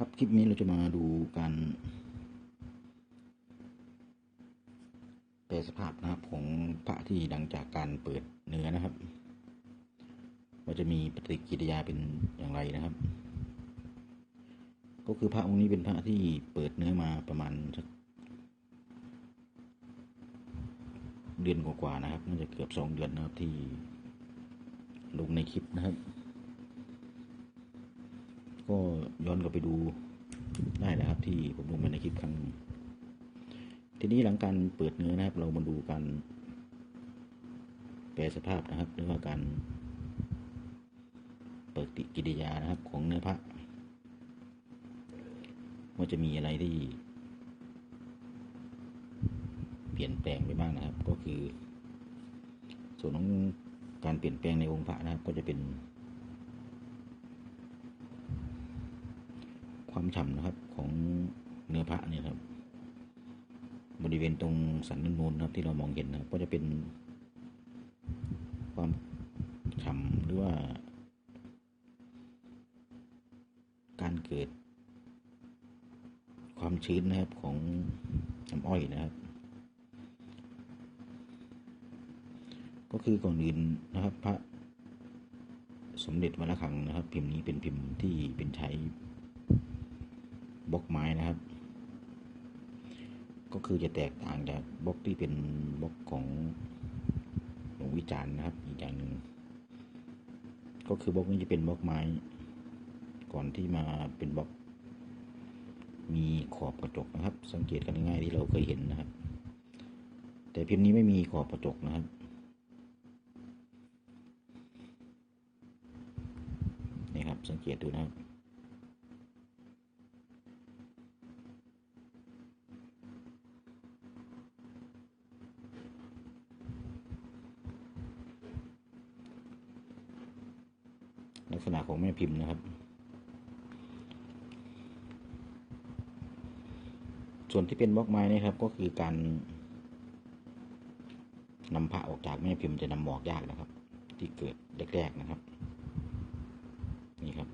ครับคลิปนี้เราจะมาดูการแปลสภาพนะครับของพระที่หลังจากการเปิดเนื้อนะครับ ว่าจะมีปฏิกิริยาเป็นอย่างไรนะครับ ก็คือพระองค์นี้เป็นพระที่เปิดเนื้อมาประมาณสักเดือนกว่าๆนะครับ น่าจะเกือบสองเดือนนะครับที่ลงในคลิปนะครับ ก็ย้อนกลับไปดูได้นะครับ ที่ผมลงไปในคลิปครั้งทีนี้หลังการเปิดเนื้อนะครับ เรามาดูการแปลสภาพนะครับหรือว่าการเปิดติกิริยานะครับของเนื้อพระว่าจะมีอะไรที่ เปลี่ยนแปลงไปบ้างนะครับ ก็คือ ส่วนของการเปลี่ยนแปลงในองค์พระนะครับ ก็จะเป็น ความ ฉ่ำนะครับ ของเนื้อพระเนี่ยครับ บริเวณตรงสันนูนนะครับ ที่เรามองเห็นนะครับ ก็จะเป็น ความฉ่ำหรือว่า การเกิด ความชื้นนะครับของน้ำอ้อยนะครับ ก็คือก่อนอื่นนะครับ พระสมเด็จวัดระฆังนะครับ พิมพ์นี้เป็นพิมพ์ที่เป็นใช้ บล็อกไม้นะครับ ก็คือจะแตกต่างจากบล็อกที่เป็นบล็อกของหลวงวิจารณ์นะครับ อีกอย่างหนึ่งก็คือบล็อกนี้จะเป็นบล็อกไม้ ก่อนที่มาเป็นบล็อก มีขอบกระจกนะครับ สังเกตกันง่ายๆที่เราเคยเห็นนะครับ แต่พิมพ์นี้ไม่มีขอบกระจกนะครับนี่ครับสังเกตดูนะครับ ลักษณะของแม่ พิมพ์นะครับ ส่วนที่เป็นบล็อกไม้นี่ครับก็คือการนำผ้าออกจากแม่พิมพ์จะนำหมอกยากนะครับ ที่เกิดแรกๆนะครับ นี่ครับ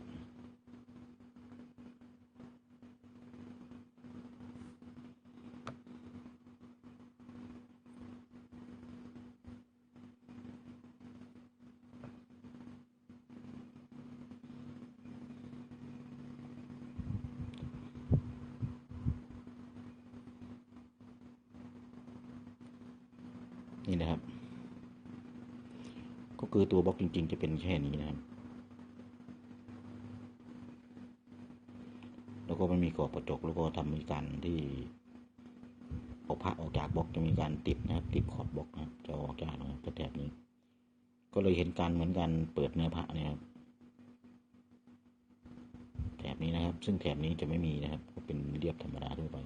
นี่นะครับ ก็คือตัวบล็อกจริง ๆ จะเป็นแค่นี้นะครับ แล้วก็ไม่มีกรอบกระจกแล้วก็ทำมีการที่เอาผ้าออกจากบล็อกจะมีการติดนะครับ ติดขอบบล็อกนะครับจะออกจากนะครับแถบนี้ ก็เลยเห็นการเหมือนกันเปิดเนื้อผ้าเนี่ยครับแถบนี้นะครับ ซึ่งแถบนี้จะไม่มีนะครับ ก็เป็นเรียบธรรมดาทั่วไป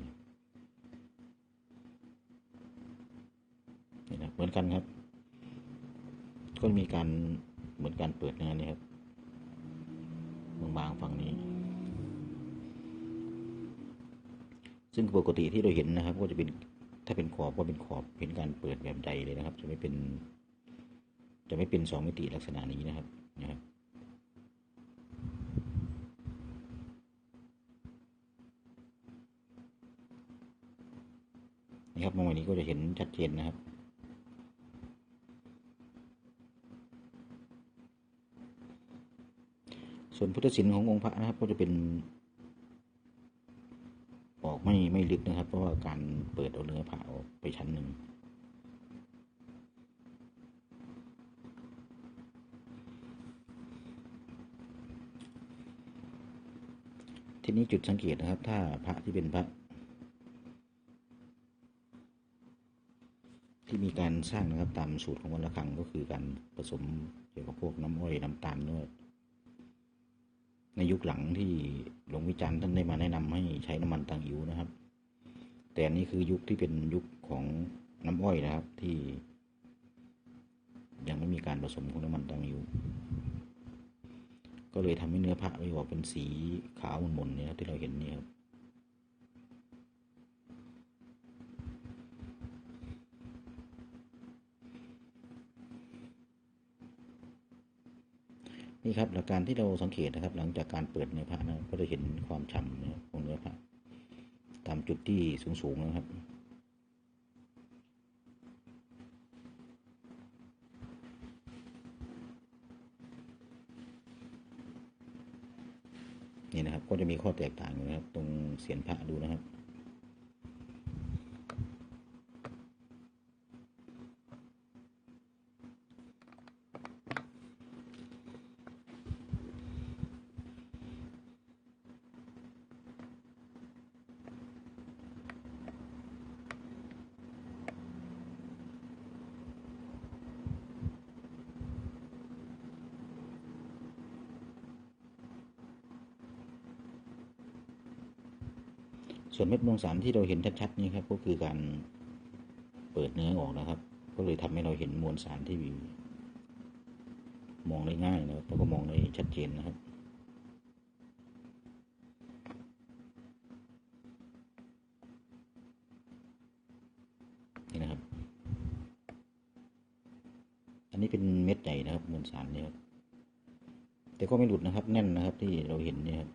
นี่นะเหมือน กันครับ ก็มีการเหมือนการเปิดเนื้อนี่ครับบางๆฝั่งนี้ ซึ่งปกติที่เราเห็นนะครับ ก็จะเป็นถ้าเป็นขอบก็เป็นขอบเป็นการเปิดแบบใดเลยนะครับ จะไม่เป็น จะไม่เป็นสองมิติลักษณะนี้นะครับนะครับนี่ครับมองวันนี้ก็จะเห็นชัดเจนนะครับ ส่วนพุทธศิลป์ขององค์พระนะครับ ก็จะเป็น ออกไม่ไม่ลึกนะครับ เพราะว่าการเปิดเอาเนื้อผ้าออกไปชั้นหนึ่งทีนี้จุดสังเกตนะครับ ถ้าพระที่เป็นพระ ที่มีการสร้างนะครับตามสูตรของวัดระฆังก็คือการผสมเกี่ยวกับพวกน้ำอ้อยน้ำตาลนวด ในยุคหลังที่หลวงวิจารณ์ท่านได้มาแนะนำให้ใช้น้ำมันตังอิ๋วนะครับ แต่อันนี้คือยุคที่เป็นยุคของน้ำอ้อยนะครับที่ ยังไม่มีการผสมของน้ำมันตังอิ๋วก็เลยทำให้เนื้อพระไม่ออกเป็นสีขาวหม่นๆเนี่ยที่เราเห็นนี่ครับ ในี่ครับหลักการที่เราสังเกตนะครับ หลังจากการเปิดเนื้อผ้านะก็จะเห็นความฉ่ำของเนื้อผ้าตามจุดที่สูงๆนะครับนี่นะครับก็จะมีข้อแตกต่างนะครับ ตรงเสียนพระดูนะครับ ส่วนเม็ดมวลสารที่เราเห็นชัดๆนี่ครับก็คือการเปิดเนื้อออกนะครับ ก็เลยทำให้เราเห็นมวลสารที่มองได้ง่ายนะครับแล้วก็มองได้ชัดเจนนะครับนี่นะครับ อันนี้เป็นเม็ดใหญ่นะครับมวลสารเนี่ยครับแต่ก็ไม่หลุดนะครับ แน่นนะครับที่เราเห็นเนี่ยครับ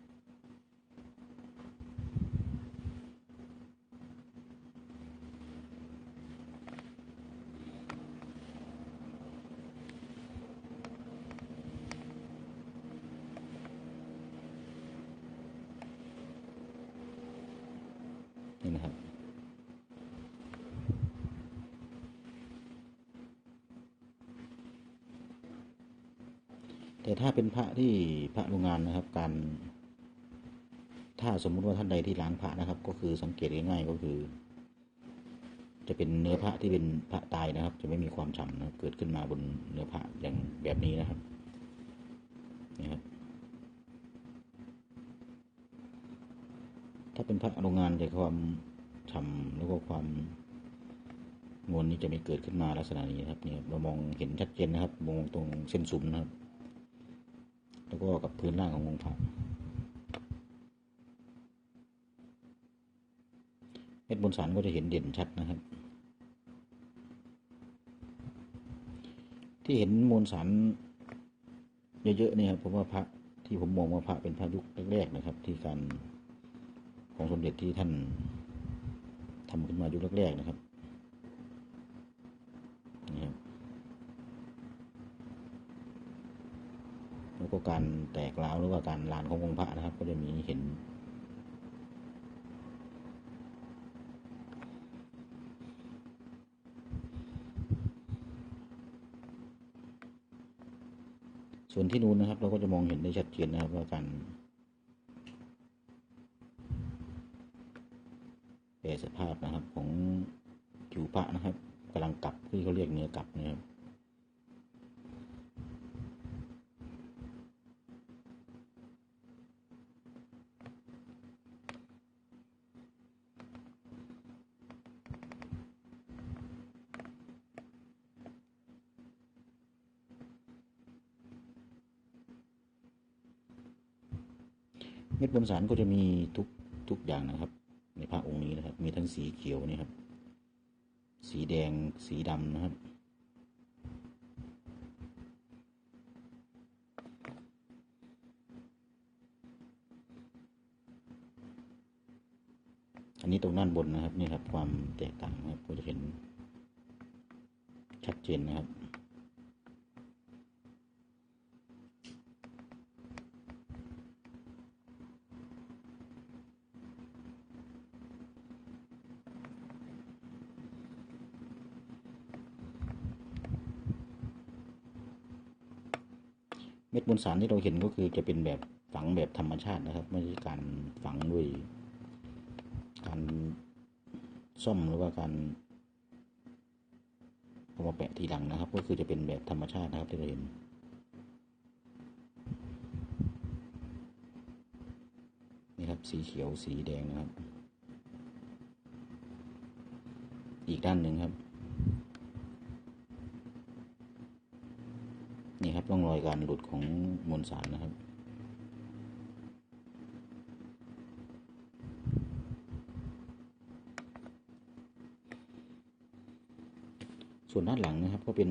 นี่นะครับ แต่ถ้าเป็นพระที่พระโรงงานนะครับ การ ถ้าสมมุติว่าท่านใดที่ล้างพระนะครับ ก็คือสังเกตง่ายๆก็คือ จะเป็นเนื้อพระที่เป็นพระตายนะครับ จะไม่มีความฉ่ำนะเกิดขึ้นมาบนเนื้อพระอย่างแบบนี้นะครับนี่ครับถ้าเป็นพระโรงงานจะความฉ่ำแล้วก็ความนวลนี้จะไม่เกิดขึ้นมาลักษณะนี้นครับเนี่ยเรามองเห็นชัดเจนนะครับ มองตรงเส้นสุมนะครับ แล้วก็กับพื้นล่างขององค์พระเม็ดบนสารก็จะเห็นเด่นชัดนะครับ ที่เห็นมวลสารเยอะๆนี่ครับผมว่าพระที่ผมมองว่าพระเป็นพระยุคแรกๆนะครับ ที่การของสมเด็จที่ท่านทำขึ้นมายุคแรกๆนะครับนี่ครับแล้ว ก็การแตกร้าวหรือว่าการลานขององค์พระนะครับ ก็จะมีเห็น ส่วนที่นู้นนะครับ เราก็จะมองเห็นได้ชัดเจนนะครับว่าการแปรสภาพนะครับของผิวพระนะครับกำลังกลับที่เขาเรียกเนื้อกลับนะครับ เม็ดบนสารก็จะมีทุกทุกอย่างนะครับ ในพระองค์นี้นะครับ มีทั้งสีเขียวนี่ครับ สีแดงสีดำนะครับ อันนี้ตรงด้านบนนะครับนี่ครับ ความแตกต่างนะครับก็จะเห็นชัดเจนนะครับ เม็ดมวลสารที่เราเห็นก็คือจะเป็นแบบฝังแบบธรรมชาตินะครับ ไม่ใช่การฝังด้วยการซ่อมหรือว่าการเอามาแปะทีหลังนะครับ ก็คือจะเป็นแบบธรรมชาตินะครับที่เราเห็นนี่ครับสีเขียวสีแดงนะครับ อีกด้านหนึ่งครับ นี่ค ร่องรอยการหลุดของมวลสารนะครับ ส่วนด้านหลังนะครับก็เป็น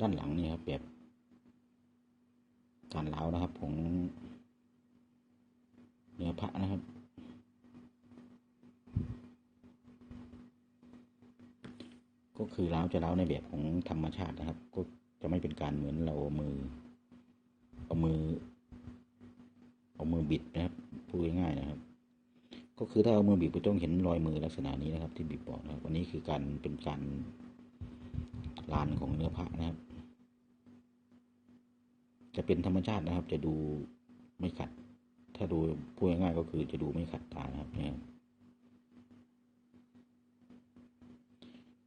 ด้านหลังนี่ครับแบบการเล้านะครับของเนื้อพระนะครับ ก็คือเล้าจะเล้าในแบบของธรรมชาตินะครับ ก็จะไม่เป็นการเหมือนเราเอามือเอามือ เอามือบิดนะครับพูดง่ายๆนะครับ ก็คือถ้าเอามือบีบก็ต้องเห็นรอยมือลักษณะนี้นะครับ ที่บีบบอกนะครับวันนี้คือการเป็นการลานของเนื้อผ้านะครับ จะเป็นธรรมชาตินะครับ จะดูไม่ขัด ถ้าดูพูดง่ายๆก็คือจะดูไม่ขัดตานะครับเนี่ย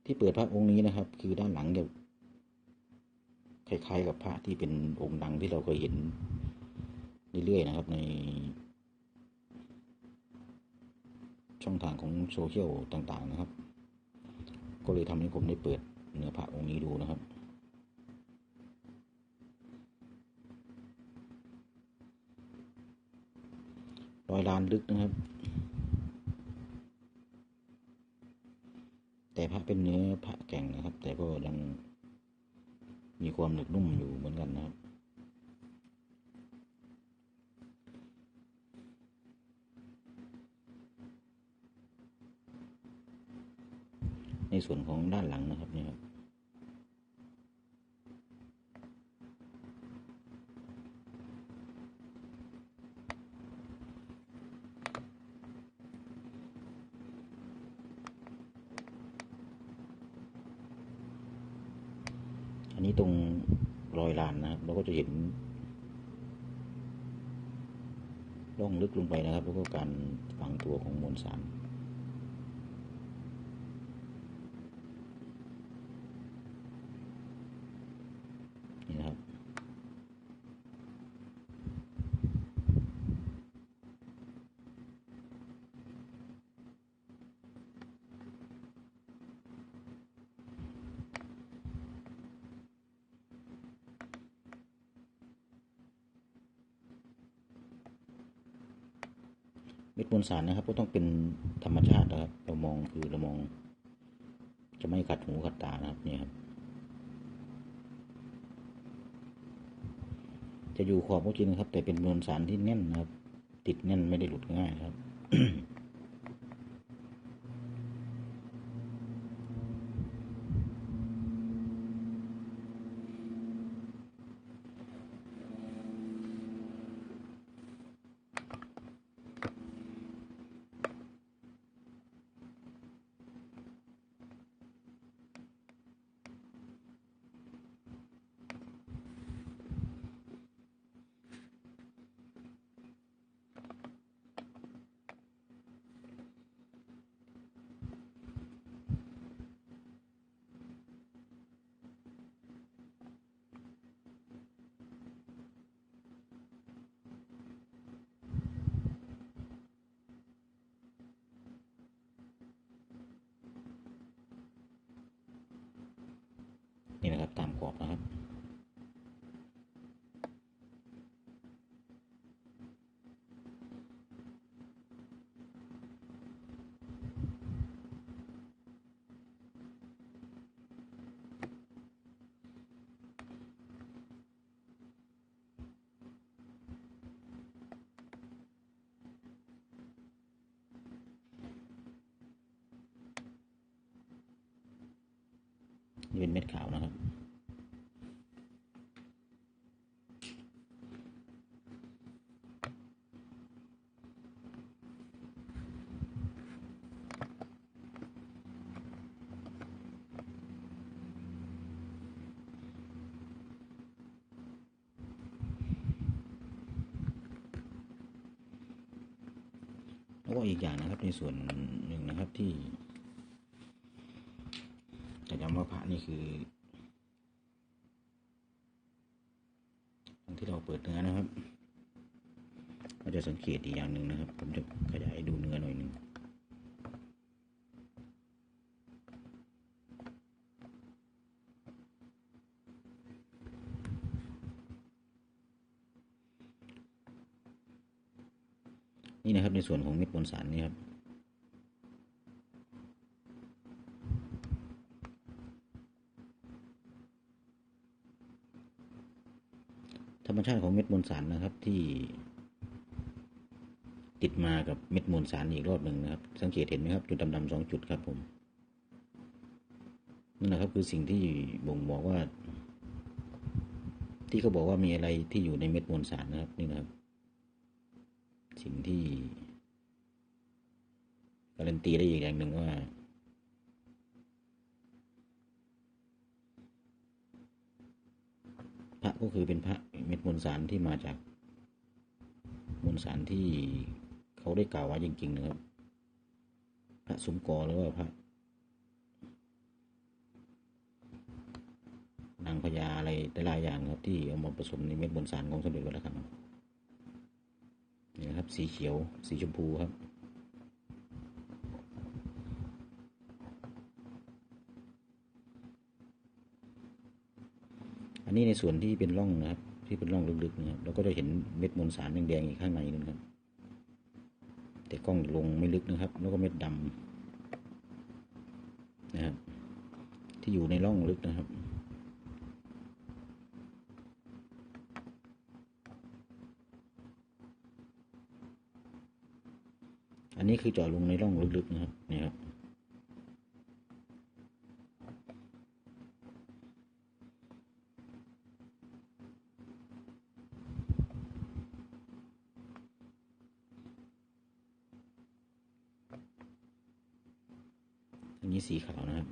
ที่เปิดพระองค์นี้นะครับ คือด้านหลังจะคล้ายๆกับพระที่เป็นองค์ดังที่เราเคยเห็นเรื่อยๆนะครับ ใน ช่องทางของโซเชียลต่างๆนะครับ ก็เลยทำให้ผมได้เปิดเนื้อผ้าองค์นี้ดูนะครับรอยลานลึกนะครับ แต่พระเป็นเนื้อพระแก่งนะครับ แต่ก็ยังมีความหนึบนุ่มอยู่เหมือนกันนะครับในส่วนของด้านหลังนะครับนี่ครับ อันนี้ตรงรอยลานนะครับ เราก็จะเห็นร่อง ลึกลงไปนะครับ แล้วก็การฝังตัวของมวลสาร นี่นะครับ เป็นมวลสารนะครับ ก็ต้องเป็นธรรมชาตินะครับ เรามองคือเรามอง จะไม่ขัดหูขัดตานะครับเนี่ยครับ จะอยู่ขอบก็จริงนะครับ แต่เป็นมวลสารที่แน่นนะครับ ติดแน่นไม่ได้หลุดง่ายครับ ตามขอบนะครับนี่เป็นเม็ดขาวนะครับ อีกอย่างนะครับ ในส่วนหนึ่งนะครับที่จะย้ำว่าพระนี่คือตอนที่เราเปิดเนื้อนะครับเราจะสังเกตอีกอย่างหนึ่งนะครับ ผมจะขยายดูเนื้อหน่อยหนึ่งนี่นะครับใน ส่วนของเม็ดมวลสารนี่ครับนชาติของเม็ดมวลสารนะครับที่ ติดมากับเม็ดมวลสารอีกรอบหนึ่งนะครับ สังเกตเห็นไหมครับ จุดดำๆสองจุดครับผมนั่นนะครับคือสิ่งที่บ่งบอกว่า ที่เขาบอกว่ามีอะไรที่อยู่ในเม็ดมวลสารนะครับนี่นะครับ สิ่งที่ การันตีได้อีกอย่างหนึ่งว่าพระก็คือเป็นพระเม็ดมวลสารที่มาจากมวลสารที่เขาได้กล่าวไว้จริง ๆ นะครับ พระสมกอหรือว่าพระนางพญาอะไรแต่ลายอย่างครับที่เอามาผสมในเม็ดมวลสารของสมเด็จวัดระฆังนี่นะครับ สีเขียว สีชมพูครับ นนี้ในส่วนที่เป็นร่องนะครับ ที่เป็นร่องลึกๆนะครับเราก็จะเห็นเม็ดมวลสารแดงๆอีกข้างในนึงครับ แต่กล้องลงไม่ลึกนะครับ แล้วก็เม็ดดำนะครับที่อยู่ในร่องลึกนะครับอันนี้คือเจาะลงในร่องลึกๆนะครับนี่ครับ อั นี้สีขาวนะครับ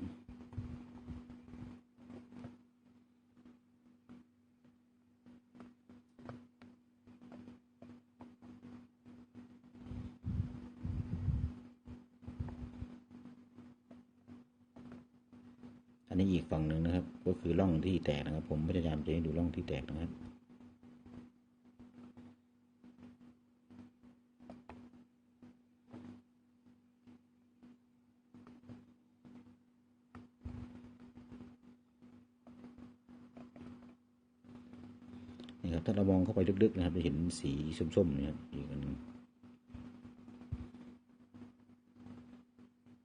อันนี้อีกฝั่งหนึ่งนะครับ ก็คือร่องที่แตกนะครับ ผมพยายามจะให้ดูร่องที่แตกนะครับ ครับ ถ้าเรามองเข้าไปลึกๆนะครับ จะเห็นสีส้มๆนะครับอีกอันนึง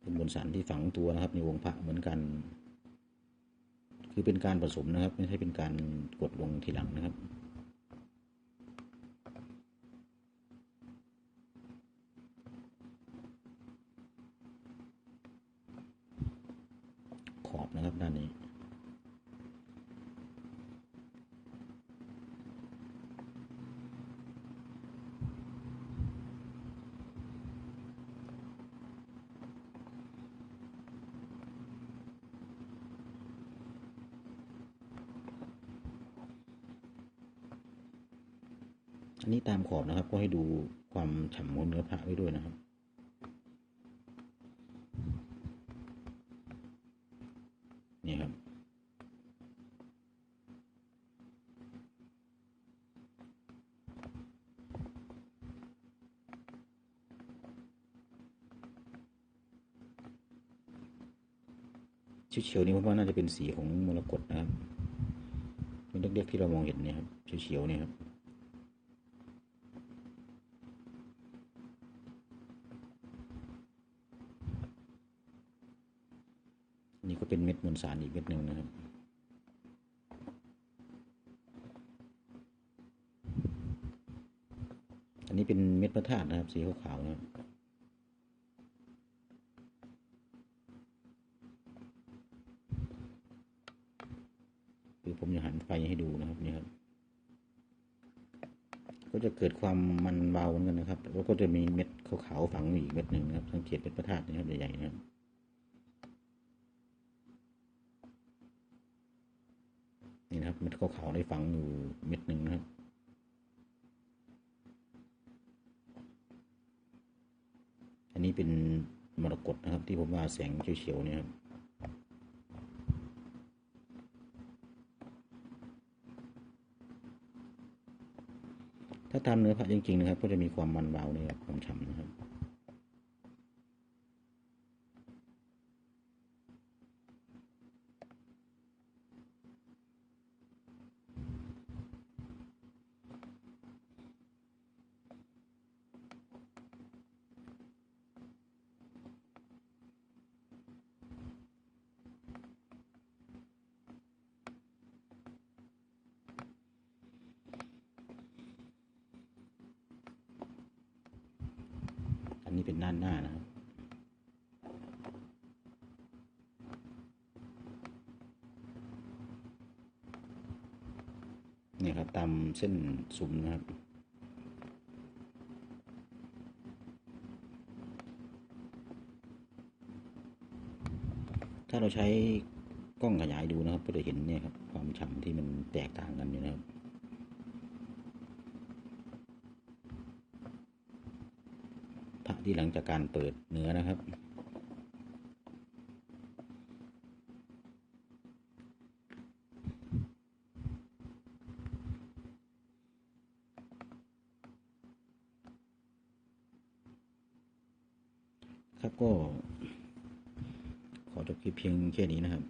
เป็นมวลสารที่ฝังตัวนะครับ ในวงพระเหมือนกัน คือเป็นการผสมนะครับ ไม่ใช่เป็นการกดลงทีหลังนะครับ ขอบนะครับด้านนี้ อันนี้ตามขอบนะครับ ก็ให้ดูความฉ่ำของเนื้อพระไว้ด้วยนะครับนี่ครับ เฉียวๆนี่ผมว่าน่าจะเป็นสีของมรกตนะครับเป็นเล็กๆที่เรามองเห็นเนี่ยครับเฉียวๆเนี่ยครับ นี่ก็ เป็นเม็ดมวลสารอีกเม็ดหนึ่งนะครับอันนี้เป็นเม็ดพระธาตุนะครับ สีขาวๆนะครับคือผมจะหันไฟให้ดูนะครับนี่ครับก็จะเกิดความมันเบาเหมือนกันนะครับ แล้วก็จะมีเม็ดขาวๆฝังอยู่อีกเม็ดหนึ่งนะครับ สังเกตเป็นพระธาตุนะครับใหญ่ๆนะครับ นี่นะครับเม็ดขาวๆได้ฝังอยู่เม็ดหนึ่งนะครับ อันนี้เป็นมรกตนะครับ ที่ผมว่าแสงเฉียวๆเนี่ยครับถ้าตามเนื้อพระจริงๆนะครับ ก็จะมีความมันเบาเนี่ยครับความฉ่ำนะครับ นี่เป็นด้านหน้านะครับ เนี่ยครับตามเส้นซุ้มนะครับถ้าเราใช้กล้องขยายดูนะครับ ก็จะเห็นเนี่ยครับ ความฉ่ำที่มันแตกต่างกันอยู่นะครับ พระ ที่หลังจากการเปิดเนื้อนะครับ ครับก็ขอจบคลิปเพียงแค่นี้นะครับ